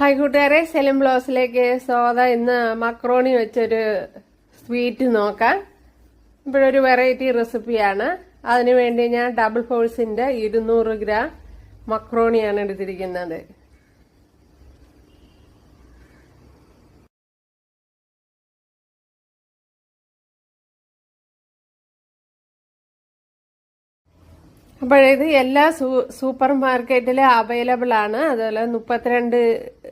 Hi കൂട്ടുകാരെ സെലിം ബ്ലോസിലേക്ക് സ്വാഗതം. ഇന്ന് മക്രോണി വെച്ചൊരു സ്വീറ്റ് നോക്കാം. ഇപ്പോഴൊരു വെറൈറ്റി റെസിപ്പിയാണ്. അതിനുവേണ്ടി ഞാൻ ഡബിൾ ഫോഴ്സിന്റെ ഇരുന്നൂറ് ഗ്രാം മക്രോണിയാണ് എടുത്തിരിക്കുന്നത്. അപ്പോഴിത് എല്ലാ സൂപ്പർ മാർക്കറ്റിലും അവൈലബിൾ ആണ്. അതുപോലെ മുപ്പത്തിരണ്ട്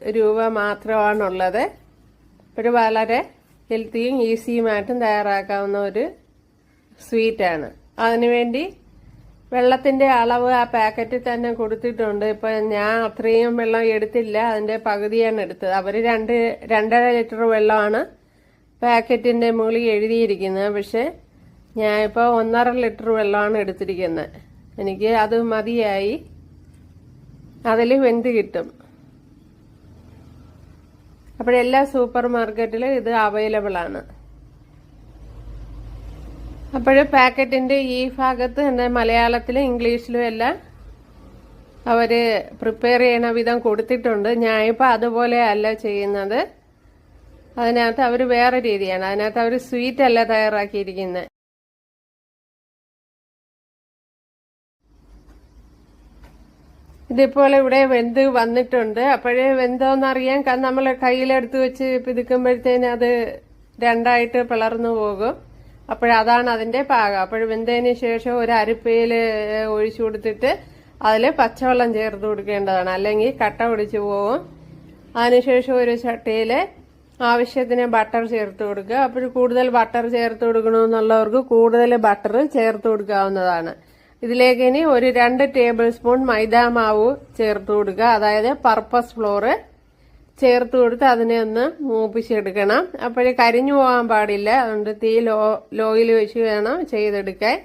രൂപ മാത്രമാണുള്ളത്. ഒരു വളരെ ഹെൽത്തിയും ഈസിയുമായിട്ടും തയ്യാറാക്കാവുന്ന ഒരു സ്വീറ്റാണ്. അതിനുവേണ്ടി വെള്ളത്തിന്റെ അളവ് ആ പാക്കറ്റിൽ തന്നെ കൊടുത്തിട്ടുണ്ട്. ഇപ്പോൾ ഞാൻ അത്രയും വെള്ളം എടുത്തില്ല. അതിന്റെ പകുതിയാണ് എടുത്തത്. അവർ രണ്ട് രണ്ടര ലിറ്റർ വെള്ളമാണ് പാക്കറ്റിന്റെ മുകളിൽ എഴുതിയിരിക്കുന്നത്. പക്ഷെ ഞാൻ ഇപ്പോൾ ഒന്നര ലിറ്റർ വെള്ളമാണ് എടുത്തിരിക്കുന്നത്. എനിക്ക് അത് മതിയായി. അതിൽ വെന്ത് കിട്ടും? അപ്പോഴെല്ലാ സൂപ്പർ മാർക്കറ്റിലും ഇത് അവൈലബിൾ ആണ്. അപ്പോൾ പാക്കറ്റിന്റെ ഈ ഭാഗത്ത് എന്താ മലയാളത്തിലും ഇംഗ്ലീഷിലും എല്ലാം അവർ പ്രിപ്പയർ ചെയ്യണ വിധം കൊടുത്തിട്ടുണ്ട്. ഞാനിപ്പോൾ അതുപോലെ അല്ല ചെയ്യുന്നത്. അതിനകത്ത് അവർ വേറെ രീതിയാണ്. അതിനകത്ത് അവർ സ്വീറ്റ് അല്ല തയ്യാറാക്കിയിരിക്കുന്നത് ഇതേപോലെ ഇവിടെ വെന്ത് വന്നിട്ടുണ്ട്. അപ്പോഴേ വെന്തോന്നറിയാൻ നമ്മൾ കയ്യിലെടുത്ത് വെച്ച് പിതുക്കുമ്പോഴത്തേന് അത് രണ്ടായിട്ട് പിളർന്നു പോകും. അപ്പോഴതാണ് അതിന്റെ പാകം. അപ്പോൾ വെന്തതിന് ശേഷം ഒരു അരിപ്പയിൽ ഒഴിച്ചു കൊടുത്തിട്ട് അതിൽ പച്ചവെള്ളം ചേർത്ത് കൊടുക്കേണ്ടതാണ്. അല്ലെങ്കിൽ കട്ട പിടിച്ചു പോകും അതിനുശേഷം ഒരു ചട്ടിയിൽ ആവശ്യത്തിന് ബട്ടർ ചേർത്ത് കൊടുക്കുക. അപ്പോൾ കൂടുതൽ ബട്ടർ ചേർത്ത് കൊടുക്കണമെന്നുള്ളവർക്ക് കൂടുതൽ ബട്ടർ ചേർത്ത് കൊടുക്കാവുന്നതാണ്. ഇതിലേക്ക് ഇനി ഒരു രണ്ട് ടേബിൾ സ്പൂൺ മൈദാമാവ് ചേർത്ത് കൊടുക്കുക. അതായത് പർപ്പസ് ഫ്ലോറ് ചേർത്ത് കൊടുത്ത് അതിനെ ഒന്ന് മൂപ്പിച്ചെടുക്കണം. അപ്പോഴേ കരിഞ്ഞു പോകാൻ പാടില്ല. അതുകൊണ്ട് തീ ലോ ലോയിൽ വെച്ച് വേണം ചെയ്തെടുക്കാൻ.